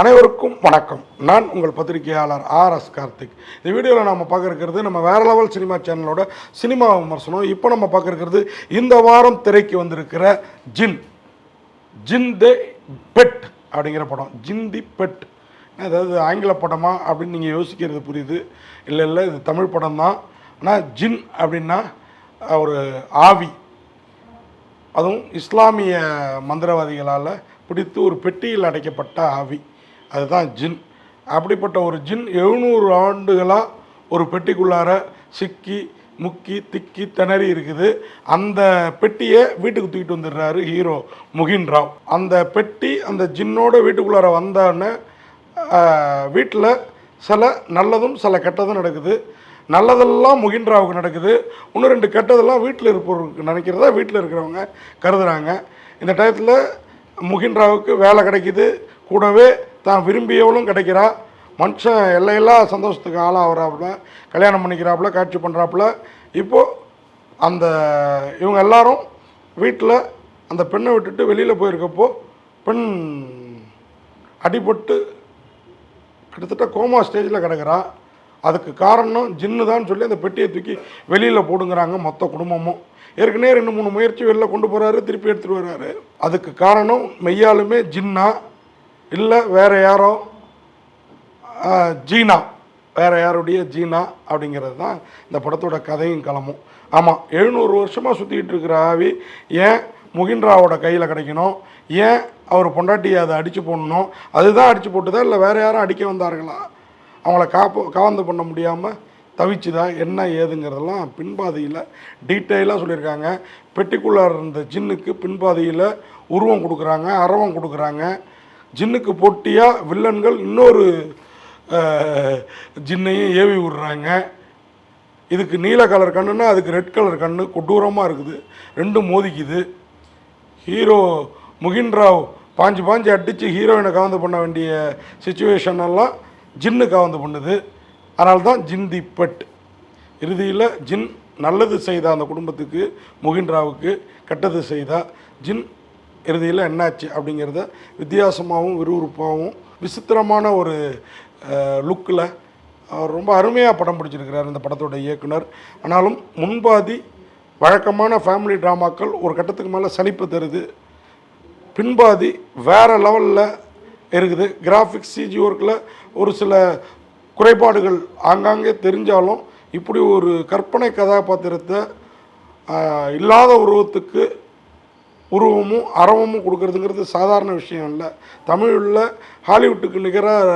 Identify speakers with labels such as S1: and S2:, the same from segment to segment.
S1: அனைவருக்கும் வணக்கம். நான் உங்கள் பத்திரிகையாளர் ஆர் எஸ் கார்த்திக். இந்த வீடியோவில் நம்ம பார்க்க இருக்கிறது நம்ம வேற லெவல் சினிமா சேனலோட சினிமா விமர்சனம். இப்போ நம்ம பார்க்க இருக்கிறது இந்த வாரம் திரைக்கு வந்திருக்கிற ஜின். ஜின் தி பெட் அப்படிங்கிற படம். ஜின் தி பெட். அதாவது ஆங்கில படமா அப்படின்னு நீங்கள் யோசிக்கிறது புரியுது. இல்லை இல்லை இது தமிழ் படம் தான். ஆனால் ஜின் அப்படின்னா ஒரு ஆவி. அதுவும் இஸ்லாமிய மந்திரவாதிகளால் பிடித்து ஒரு பெட்டியில் அடைக்கப்பட்ட ஆவி. அதுதான் ஜின். அப்படிப்பட்ட ஒரு ஜின் எழுநூறு ஆண்டுகளாக ஒரு பெட்டிக்குள்ளார சிக்கி முக்கி திக்கி திணறி இருக்குது. அந்த பெட்டியை வீட்டுக்கு தூக்கிட்டு வந்துடுறாரு ஹீரோ முகின் ராவ். அந்த பெட்டி அந்த ஜின்னோட வீட்டுக்குள்ளார வந்தோடனே வீட்டில் சில நல்லதும் சில கெட்டதும் நடக்குது. நல்லதெல்லாம் முகின்றாவுக்கு நடக்குது. இன்னும் ரெண்டு கெட்டதெல்லாம் வீட்டில் இருப்பவருக்கு நினைக்கிறதா வீட்டில் இருக்கிறவங்க கருதுகிறாங்க இந்த டயத்தில் முகின்றாவுக்கு வேலை கிடைக்கிது. கூடவே தான் விரும்பியவளும் கிடைக்கிறா. மனுஷன் எல்லையெல்லாம் சந்தோஷத்துக்கு ஆளாகிறாப்புல கல்யாணம் பண்ணிக்கிறாப்புல காட்சி பண்ணுறாப்புல இப்போது அந்த இவங்க எல்லாரும் வீட்டில் அந்த பெண்ணை விட்டுட்டு வெளியில் போயிருக்கப்போ பெண் அடிபட்டு கிட்டத்தட்ட கோமா ஸ்டேஜில் கிடக்கிறா. அதுக்கு காரணம் ஜின்னு தான் சொல்லி அந்த பெட்டியை தூக்கி வெளியில் போடுங்கிறாங்க மொத்த குடும்பமும். ஏற்கனவே ரெண்டு மூணு முயற்சி வெளில கொண்டு போகிறாரு திருப்பி எடுத்துகிட்டு வர்றாரு. அதுக்கு காரணம் மெய்யாலுமே ஜின்னா. இல்லை வேறு யாரோ ஜீனா வேறு யாருடைய ஜீனா அப்படிங்கிறது தான் இந்த படத்தோட கதையும் களமும். ஆமாம் எழுநூறு வருஷமாக சுற்றிக்கிட்டு இருக்கிற ஆவி ஏன் முகின்ராவோட கையில் கிடைக்கணும்? ஏன் அவர் பொண்டாட்டியை அதை அடித்து போடணும்? அதுதான் அடித்து போட்டுதா இல்லை வேறு யாரும் அடிக்க வந்தார்களா? அவங்கள காப்பு காவந்து பண்ண முடியாமல் தவிச்சுதா என்ன ஏதுங்கிறதெல்லாம் பின்பாதையில் டீட்டெயிலாக சொல்லியிருக்காங்க. பெட்டிக்குள்ளார இருந்த ஜின்னுக்கு பின்பாதையில் உருவம் கொடுக்குறாங்க அரவம் கொடுக்குறாங்க. ஜின்னுக்கு போட்டியாக வில்லன்கள் இன்னொரு ஜின்னையும் ஏவி விடுறாங்க. இதுக்கு நீல கலர் கண்ணுன்னா அதுக்கு ரெட் கலர் கண்ணு கொடூரமாக இருக்குது. ரெண்டும் மோதிக்குது. ஹீரோ முகின்ராவ் பாஞ்சு பாஞ்சு அடித்து ஹீரோயினை கவர்ந்து பண்ண வேண்டிய சுச்சுவேஷன் எல்லாம் ஜின்னு கவர்ந்து பண்ணுது. அதனால தான் ஜின் தி பெட். இறுதியில் ஜின் நல்லது செய்தா அந்த குடும்பத்துக்கு முகின்ராவுக்கு கெட்டது செய்தா. ஜின் இறுதியில் என்னாச்சு அப்படிங்கிறத வித்தியாசமாகவும் விறுவிறுப்பாகவும் விசித்திரமான ஒரு லுக்கில் அவர் ரொம்ப அருமையாக படம் பிடிச்சிருக்கிறார் இந்த படத்தோட இயக்குனர். ஆனாலும் முன்பாதி வழக்கமான ஃபேமிலி ட்ராமாக்கள் ஒரு கட்டத்துக்கு மேலே சலிப்பு தருது. பின்பாதி வேறு லெவலில் இருக்குது. கிராஃபிக்ஸ் சிஜி ஒர்க்கில் ஒரு சில குறைபாடுகள் ஆங்காங்கே தெரிஞ்சாலும் இப்படி ஒரு கற்பனை கதாபாத்திரத்தை இல்லாத உருவத்துக்கு உருவமும் அறவமும் கொடுக்கறதுங்கிறது சாதாரண விஷயம் இல்லை. தமிழில் ஹாலிவுட்டுக்கு நிகராக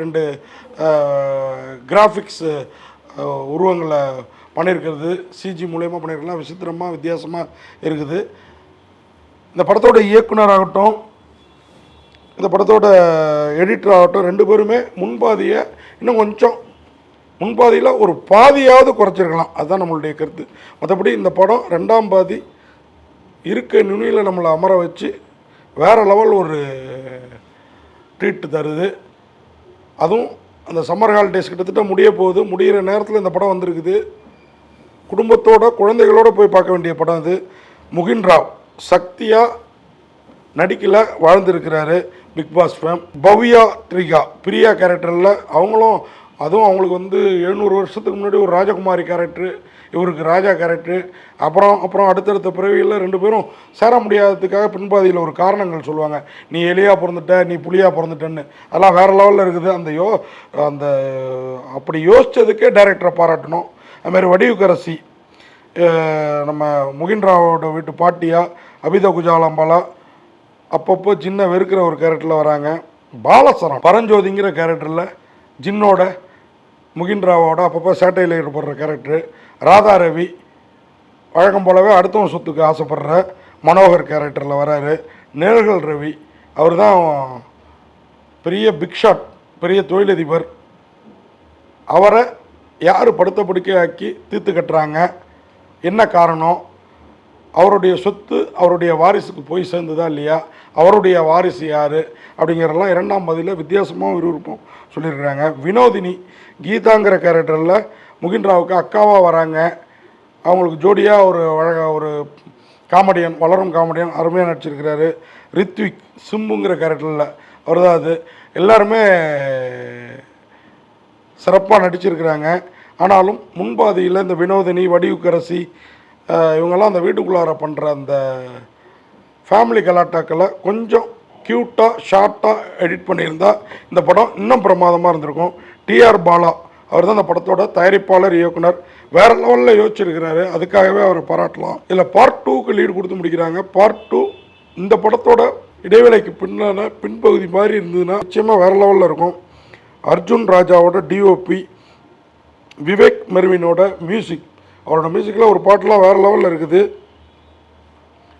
S1: ரெண்டு கிராஃபிக்ஸ் உருவங்களை பண்ணியிருக்கிறது சிஜி மூலயமா பண்ணியிருக்கலாம் விசித்திரமாக வித்தியாசமாக இருக்குது. இந்த படத்தோட இயக்குனராகட்டும் இந்த படத்தோட எடிட்டர் ஆகட்டும் ரெண்டு பேருமே முன்பாதியை இன்னும் கொஞ்சம் முன்பாதியில் ஒரு பாதியாவது குறைச்சிருக்கலாம். அதுதான் நம்மளுடைய கருத்து. மற்றபடி இந்த படம் ரெண்டாம் பாதி இருக்க நுனியில் நம்மளை அமர வச்சு வேறு லெவல் ஒரு ட்ரீட் தருது. அதுவும் அந்த சம்மர் ஹாலிடேஸ் கிட்டத்தட்ட முடிய போகுது. முடிகிற நேரத்தில் இந்த படம் வந்திருக்குது. குடும்பத்தோட குழந்தைகளோட போய் பார்க்க வேண்டிய படம் இது முகின் ராவ் சக்தியாக நடிக்கல வாழ்ந்துருக்கிறாரு. Bigg Boss fame Bhavya Trikha Priya கேரக்டரில் அவங்களும் அதுவும் அவங்களுக்கு வந்து எழுநூறு வருஷத்துக்கு முன்னாடி ஒரு ராஜகுமாரி கேரக்டரு இவருக்கு ராஜா கேரக்டரு அப்புறம் அப்புறம் அடுத்தடுத்த பிறவியில் ரெண்டு பேரும் சேர முடியாததுக்காக பின்பாதியில் ஒரு காரணங்கள் சொல்லுவாங்க. நீ எலியாக பிறந்துட்ட நீ புலியாக பிறந்துட்டன்னு. அதெல்லாம் வேறு லெவலில் இருக்குது. அந்த யோ அந்த அப்படி யோசித்ததுக்கே டைரக்டரை பாராட்டணும். அதுமாரி வடிவுக்கரசி நம்ம முகின் ராவோட வீட்டு பாட்டியா அபிதா குஜாலம்பாலா அப்பப்போ சின்ன வெறுக்கிற ஒரு கேரக்டரில் வராங்க. பாலசரம் பரஞ்சோதிங்கிற கேரக்டரில் ஜின்னோட முகின் ராவோட அப்பப்போ சேட்டையில் போடுற கேரக்டரு ராதா ரவி வழக்கம் போலவே அடுத்தவன் சொத்துக்கு ஆசைப்படுற மனோகர் கேரக்டரில் வராரு. நிழல்கள் ரவி அவர் தான் பெரிய பிக் ஷாட் பெரிய தொழிலதிபர். அவரை யார் படுத்த படுக்கையாக்கி தீர்த்து கட்டுறாங்க? என்ன காரணம்? அவருடைய சொத்து அவருடைய வாரிசுக்கு போய் சேர்ந்ததா இல்லையா? அவருடைய வாரிசு யார்? அப்படிங்கிறதெல்லாம் இரண்டாம் பதில வித்தியாசமாகவும் விறுவிறுப்பும் சொல்லியிருக்கிறாங்க. வினோதினி கீதாங்கிற கேரக்டரில் முகின்ராவுக்கு அக்காவாக வராங்க. அவங்களுக்கு ஜோடியாக ஒரு அழகா ஒரு காமெடியன் வளரும் காமெடியன் அருமையாக நடிச்சிருக்கிறாரு. ரித்விக் சிம்புங்கிற கேரக்டரில் அவர் தான் அது. எல்லாருமே சிறப்பாக நடிச்சிருக்கிறாங்க. ஆனாலும் முன்பாதியில் இந்த வினோதினி வடிவுக்கரசி இவங்கெல்லாம் அந்த வீட்டுக்குள்ளார பண்ணுற அந்த ஃபேமிலி கலாட்டாக்களை கொஞ்சம் க்யூட்டாக ஷார்ட்டாக எடிட் பண்ணியிருந்தா இந்த படம் இன்னும் பிரமாதமாக இருந்திருக்கும். டிஆர் பாலா அவர் தான் அந்த படத்தோட தயாரிப்பாளர் இயக்குனர். வேற லெவலில் யோசிச்சிருக்கிறாரு. அதுக்காகவே அவரை பாராட்டலாம். இதில் பார்ட் டூக்கு லீடு கொடுத்து முடிக்கிறாங்க. பார்ட் டூ இந்த படத்தோட இடைவேளைக்கு பின்னால் பின்பகுதி மாதிரி இருந்ததுன்னா நிச்சயமாக வேறு லெவலில் இருக்கும். அர்ஜுன் ராஜாவோட டிஓபி விவேக் மெர்வினோட மியூசிக் அவரோட மியூசிக்கில் ஒரு பாட்டெலாம் வேறு லெவலில் இருக்குது.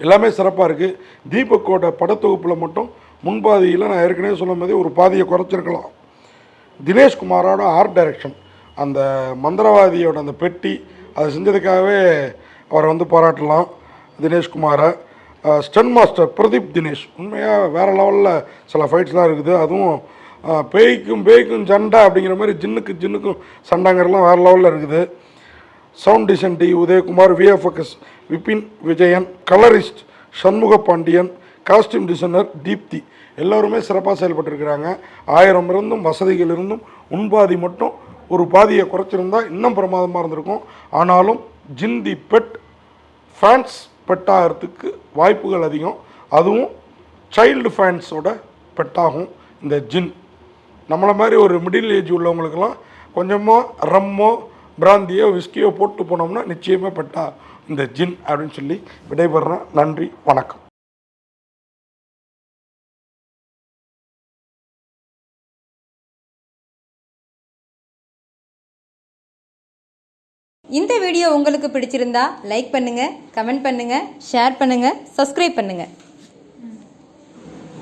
S1: எல்லாமே சிறப்பாக இருக்குது தீபக்கோட படத்தொகுப்பில் மட்டும் முன்பாதியில் நான் ஏற்கனவே சொன்ன மாதிரி ஒரு பாதியை குறைச்சிருக்கலாம். தினேஷ்குமாரோட ஆர்ட் டைரக்ஷன் அந்த மந்திரவாதியோட அந்த பெட்டி அதை செஞ்சதுக்காகவே அவரை வந்து பாராட்டலாம். தினேஷ்குமாரை. ஸ்டன் மாஸ்டர் பிரதீப் தினேஷ் உண்மையாக வேறு லெவலில் சில ஃபைட்ஸ்லாம் இருக்குது. அதுவும் பேய்க்கும் பேய்க்கும் சண்டை அப்படிங்கிற மாதிரி ஜின்னுக்கு ஜின்னுக்கும் சண்டைங்கிறலாம் வேறு லெவலில் இருக்குது. Sound design D Udhayakumar VFX Vipin Vijayan colourist Shanmuga Pandian costume designer Deepthi. எல்லோருமே சிறப்பாக செயல்பட்டுருக்கிறாங்க. ஆயிரம் இருந்தும் வசதிகள் இருந்தும் உண்பாதி மட்டும் ஒரு பாதியை குறைச்சிருந்தா இன்னும் பிரமாதமாக இருந்திருக்கும். ஆனாலும் ஜின் தி பெட் ஃபேன்ஸ் பெட்டாகிறதுக்கு வாய்ப்புகள் அதிகம். அதுவும் சைல்டு ஃபேன்ஸோட பெட்டாகும் இந்த ஜின். நம்மளை மாதிரி ஒரு மிடில் ஏஜ் உள்ளவங்களுக்கெல்லாம் கொஞ்சமாக ரம்மோ பிராந்தியோ விஸ்கியோ போட்டு போனோம்னா நிச்சயமாக பட்டா இந்த ஜின் அப்படின்னு சொல்லி விடைபெறேன் நன்றி வணக்கம்.
S2: இந்த வீடியோ உங்களுக்கு பிடிச்சிருந்தா லைக் பண்ணுங்க கமெண்ட் பண்ணுங்க ஷேர் பண்ணுங்க சப்ஸ்கிரைப் பண்ணுங்க.